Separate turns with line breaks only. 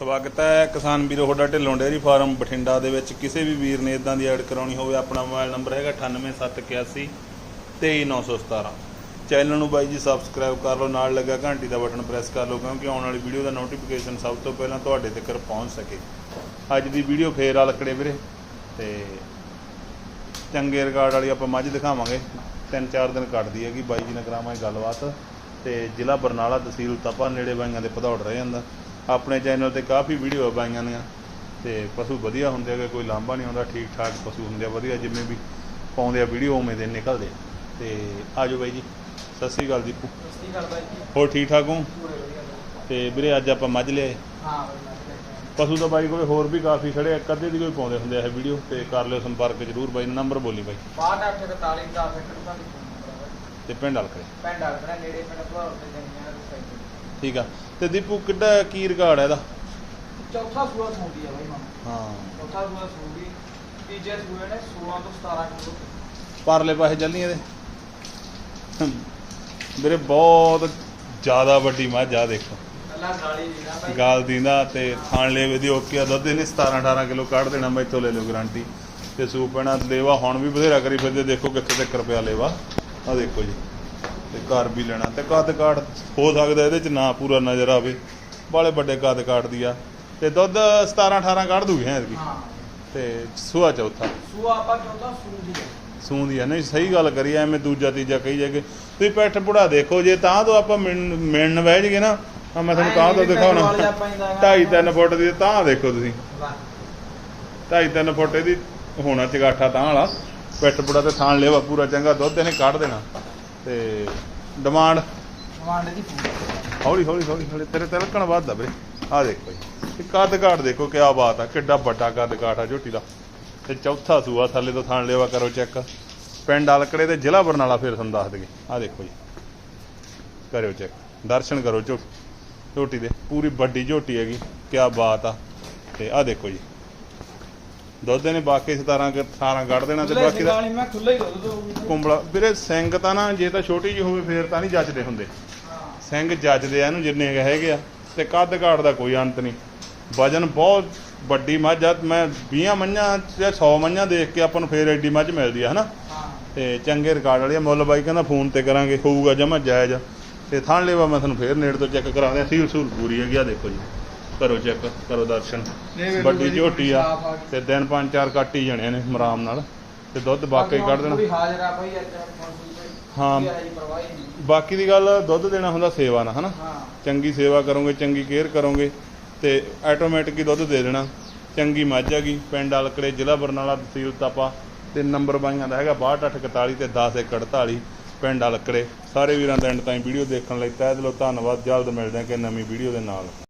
ਸਵਾਗਤ ਹੈ। ਕਿਸਾਨ ਵੀਰੋ, ਤੁਹਾਡਾ ਢਿੱਲੋਂ ਡੇਅਰੀ ਫਾਰਮ ਬਠਿੰਡਾ ਦੇ ਵਿੱਚ। ਕਿਸੇ ਵੀ ਵੀਰ ਨੇ ਇਦਾਂ ਦੀ ਐਡ ਕਰਾਉਣੀ ਹੋਵੇ, ਆਪਣਾ ਮੋਬਾਈਲ ਨੰਬਰ ਹੈਗਾ 98781 23917 ਚੈਨਲ ਨੂੰ ਬਾਈ ਜੀ ਸਬਸਕ੍ਰਾਈਬ ਕਰ ਲਓ, ਨਾਲ ਲੱਗਾ ਘੰਟੀ ਦਾ ਬਟਨ ਪ੍ਰੈਸ ਕਰ ਲਓ, ਕਿਉਂਕਿ ਆਉਣ ਵਾਲੀ ਵੀਡੀਓ ਦਾ ਨੋਟੀਫਿਕੇਸ਼ਨ ਸਭ ਤੋਂ ਪਹਿਲਾਂ ਤੁਹਾਡੇ ਤੱਕ ਪਹੁੰਚ ਸਕੇ। ਅੱਜ ਦੀ ਵੀਡੀਓ ਫੇਰ ਆ ਲੱਕੜੇ ਵੀਰੇ, ਤੇ ਚੰਗੇ ਰਿਕਾਰਡ ਵਾਲੀ ਆਪਾਂ ਮੱਝ ਦਿਖਾਵਾਂਗੇ। ਤਿੰਨ ਚਾਰ ਦਿਨ ਕੱਟਦੀ ਹੈਗੀ, ਬਾਈ ਜੀ ਨਾਲ ਕਰਾਵਾਂਗੇ ਗੱਲਬਾਤ। ਤੇ ਜ਼ਿਲ੍ਹਾ ਬਰਨਾਲਾ ਤਹਿਸੀਲ ਤਪਾ ਨੇੜੇ ਬਾਈਆਂ ਦੇ ਭਦੌੜ ਰਹਿ ਜਾਂਦਾ। ਆਪਣੇ ਚੈਨਲ ਤੇ ਕਾਫੀ ਵੀਡੀਓ ਆ ਬਾਈਆਂ ਦੀਆਂ ਤੇ ਪਸ਼ੂ ਵਧੀਆ ਹੁੰਦੇ ਹੈਗੇ ਕੋਈ ਲਾਂਭਾ ਨਹੀਂ ਆਉਂਦਾ ਠੀਕ ਠਾਕ ਪਸ਼ੂ ਹੁੰਦੇ ਆ ਵਧੀਆ ਜਿਵੇਂ ਵੀ ਪਾਉਂਦੇ ਆ ਵੀਡੀਓ ਉਵੇਂ ਦੇ ਨਿਕਲਦੇ ਆ। ਤੇ ਆਜੋ ਬਾਈ ਜੀ ਸਤਿ ਸ੍ਰੀ ਅਕਾਲ ਦੀਪੂ
ਸਸਤੀ ਕਰਦਾ ਜੀ।
ਹੋਰ ਠੀਕ ਠਾਕ ਹੋ
ਬਾਈ।
ਤੇ ਵੀਰੇ ਅੱਜ ਆਪਾਂ ਮੱਝ
ਹਾਂ ਬਾਈ ਦੇਖਿਆ।
ਪਸ਼ੂ ਤਾਂ ਬਾਈ ਕੋਲੇ ਹੋਰ ਵੀ ਕਾਫੀ ਖੜੇ ਆ ਕਦੇ ਦੀ ਕੋਈ ਪਾਉਂਦੇ ਹੁੰਦੇ ਆ ਇਹ ਵੀਡੀਓ ਤੇ ਕਰ ਲਿਓ ਸੰਪਰਕ ਜ਼ਰੂਰ ਬਾਈ ਨੰਬਰ ਬੋਲੀ ਬਾਈ।
62 41 10 ਏਕੜ ਦਾ ਫੋਨ
ਤੇ ਪਿੰਡ ਹਲਕੜੇ
ਪਿੰਡ ਆਲਪਣਾ ਨੇੜੇ ਪਿੰਡ ਭਲੌਰ ਤੇ ਜੰਗੀਆਂ ਦੇ ਸਾਈਡ
ਠੀਕ ਆ। ਤੇ ਦੀਪੂ ਕਿੱਡਾ ਕੀ ਰਿਕਾਰਡ ਹੈ ਇਹਦਾ?
ਚੌਥਾ ਸੂਆ ਸੌਂਦੀ ਆ ਬਾਈ ਮਾਂ
ਹਾਂ।
ਚੌਥਾ ਸੂਆ ਸੌਂਦੀ। ਤੀਜੇ ਸੂਏ ਨੇ 16 ਤੋਂ 17 ਕਿਲੋ
ਪਰਲੇ ਪਾਸੇ ਚੱਲੀ ਇਹਦੇ? ਵੀਰੇ ਬਹੁਤ ਜ਼ਿਆਦਾ ਵੱਡੀ ਮੱਝ ਆ ਦੇਖੋ।
ਕੱਲਾ ਗਾਲੀ ਦੀ ਨਾ ਬਾਈ।
ਗਾਲ ਦਿੰਦਾ ਤੇ ਥਾਣ ਲੇਵੇ ਦੀ ਓਕੇ ਆ। ਦੁੱਧ ਇਹਨੇ 17 18 ਕਿਲੋ ਕੱਢ ਦੇਣਾ ਮੈਥੋਂ ਲੈ ਲਿਓ ਗਾਰੰਟੀ ਤੇ ਸੂਪਣਾ ਲੇਵਾ ਹੁਣ ਵੀ ਬਥੇਰਾ ਕਰੀ ਫਿਰਦੇ ਦੇਖੋ ਕਿੱਥੇ ਤੱਕ ਰੁਪਿਆ ਲੇਵਾ। ਆ ਦੇਖੋ ਜੀ। ਤੇ ਘਰ ਵੀ ਲੈਣਾ। ਤੇ ਕੱਦ ਕਾਠ ਹੋ ਸਕਦਾ ਇਹਦੇ ਚ ਨਾ ਪੂਰਾ ਨਜ਼ਰ ਆਵੇ। ਬਾਲੇ ਵੱਡੇ ਕੱਦ ਕਾਠ ਦੀ ਆ। ਤੇ ਦੁੱਧ 17 18 ਕੱਢ ਦੂਗੀ ਹੈ ਇਹਦੀ
ਹਾਂ।
ਤੇ ਸੁਆ ਚੌਥਾ।
ਸੂਆ ਆਪਾਂ ਚੌਥਾ ਸੂਦੀ ਆ।
ਸੂੰਦੀ ਆ। ਨਹੀਂ ਸਹੀ ਗੱਲ ਕਰੀ ਐਵੇਂ ਦੂਜਾ ਤੀਜਾ ਕਹੀ ਜਾਗੇ ਤੁਸੀਂ ਪੈਠ ਪੁੜਾ ਦੇਖੋ ਜੇ ਤਾਂ ਤੋਂ ਆਪਾਂ ਮਿਲਣ ਬਹਿ ਜਗੇ ਨਾ ਤਾਂ ਮੈਂ ਤੁਹਾਨੂੰ ਤਾਂ ਤੋਂ ਦਿਖਾਉਣਾ ਢਾਈ ਤਿੰਨ ਫੁੱਟ ਦੀ ਤਾਂ ਦੇਖੋ ਤੁਸੀਂ। ਢਾਈ ਤਿੰਨ ਫੁੱਟ ਇਹਦੀ ਹੋਣਾ ਚਗਾਠਾ ਤਾਂ ਵਾਲਾ। ਪਿੱਠ ਪੁੜਾ ਤੇ ਥਾਣ ਲਿਆ ਪੂਰਾ ਚੰਗਾ ਦੁੱਧ ਇਹਨੇ ਕੱਢ ਦੇਣਾ। ਤੇ ਡਿਮਾਂਡ?
ਕਮਾਂਡ ਦੀ
ਹੌਲੀ ਹੌਲੀ ਹੌਲੀ ਹੌਲੀ ਤੇਰੇ ਤਿਲਕਣ ਵੱਧਦਾ ਵੀਰੇ ਆਹ ਦੇਖੋ ਜੀ ਇਹ ਕੱਦ ਕਾਠ ਦੇਖੋ ਕਿਆ ਬਾਤ ਆ ਕਿੱਡਾ ਵੱਡਾ ਕੱਦ ਕਾਠ ਆ ਝੋਟੀ ਦਾ। ਤੇ ਚੌਥਾ ਸੂਆ ਥੱਲੇ ਤੋਂ ਥਾਣ ਲਿਆ ਕਰੋ ਚੈੱਕ। ਪਿੰਡ ਅਲਕੜੇ ਤੇ ਜ਼ਿਲ੍ਹਾ ਬਰਨਾਲਾ ਫਿਰ ਤੁਹਾਨੂੰ ਦੱਸ ਦਈਏ ਆਹ ਦੇਖੋ ਜੀ। ਕਰਿਓ ਚੈੱਕ। ਦਰਸ਼ਨ ਕਰੋ ਝੋਟੀ ਦੇ। ਪੂਰੀ ਵੱਡੀ ਝੋਟੀ ਹੈਗੀ। ਕਿਆ ਬਾਤ ਆ। ਤੇ ਆਹ ਦੇਖੋ ਜੀ। ਦੁੱਧ ਨੇ ਬਾਕੀ 17 ਕਿ 18 ਕੱਢ ਦੇਣਾ ਤੇ ਬਾਕੀ ਦਾ
ਮੈਂ ਖੁੱਲਾ ਹੀ ਦੁੱਧ ਦਊਗੀ
ਕੁੰਬਲਾ। ਵੀਰੇ ਸਿੰਘ ਤਾਂ ਨਾ ਜੇ ਤਾਂ ਛੋਟੀ ਜਿਹੀ ਹੋਵੇ ਫੇਰ ਤਾਂ ਨਹੀਂ ਜੱਜਦੇ ਹੁੰਦੇ। ਸਿੰਘ ਜੱਜਦੇ ਆ ਇਹਨੂੰ ਜਿੰਨੇ ਹੈਗੇ ਆ ਤੇ ਕੱਦ ਕਾਠ ਦਾ ਕੋਈ ਅੰਤ ਨਹੀਂ। ਵਜਨ ਬਹੁਤ ਵੱਡੀ ਮੱਝ ਆ। ਮੈਂ 20 ਮੱਝਾਂ ਜਾਂ 100 ਮੱਝਾਂ ਦੇਖ ਕੇ ਆਪਾਂ ਨੂੰ ਫੇਰ ਐਡੀ ਮੱਝ ਮਿਲਦੀ ਆ ਹਨਾ? ਤੇ ਚੰਗੇ ਰਿਕਾਰਡ ਵਾਲੀ ਆ। ਮੁੱਲ ਬਾਈ ਕਹਿੰਦਾ ਫੋਨ ਤੇ ਕਰਾਂਗੇ ਹੋਊਗਾ ਜਮਾ ਜਾਇਜ਼। ਤੇ ਥਣ ਲੈਵਾ ਮੈਂ ਤੁਹਾਨੂੰ ਫੇਰ ਨੇੜ ਤੋਂ ਚੈੱਕ ਕਰਾਉਂਦੇ। ਆ ਸੀਲ ਸੂਲ ਪੂਰੀ ਹੈਗੀ ਆ ਦੇਖੋ ਜੀ। ਕਰੋ ਚੈੱਕ ਕਰੋ ਦਰਸ਼ਨ। ਵੱਡੀ ਝੋਟੀ ਆ। ਤੇ ਦਿਨ ਪੰਜ ਚਾਰ ਕੱਟ ਹੀ ਜਾਣੇ ਨੇ ਆਰਾਮ ਨਾਲ ਤੇ ਦੁੱਧ ਵਾਕਈ ਕੱਢ ਦੇਣਾ। ਹਾਂ। ਬਾਕੀ ਦੀ ਗੱਲ ਦੁੱਧ ਦੇਣਾ ਹੁੰਦਾ ਸੇਵਾ ਨਾਲ ਹਨਾ? ਚੰਗੀ ਸੇਵਾ ਕਰੋਗੇ ਚੰਗੀ ਕੇਅਰ ਕਰੋਗੇ ਤੇ ਆਟੋਮੈਟਿਕ ਹੀ ਦੁੱਧ ਦੇ ਦੇਣਾ। ਚੰਗੀ ਮੱਝ ਹੈਗੀ ਪਿੰਡ ਅਲਕੜੇ ਜ਼ਿਲ੍ਹਾ ਬਰਨਾਲਾ ਤਹਿਸੀਲ ਤਾਪਾ ਤੇ ਨੰਬਰ ਬਾਈਆਂ ਦਾ ਹੈਗਾ 6241 ਤੇ 10148 ਪਿੰਡ ਅਲਕੜੇ ਸਾਰੇ ਵੀਰਾਂ ਦਾ ਐਂਡ ਤਾਈਂ ਵੀਡੀਓ ਦੇਖਣ ਲਈ ਤਹਿ ਦਿਲੋਂ ਧੰਨਵਾਦ। ਜਲਦ ਮਿਲਦੇ ਹਾਂ ਕਿ ਨਵੀਂ ਵੀਡੀਓ ਦੇ ਨਾਲ।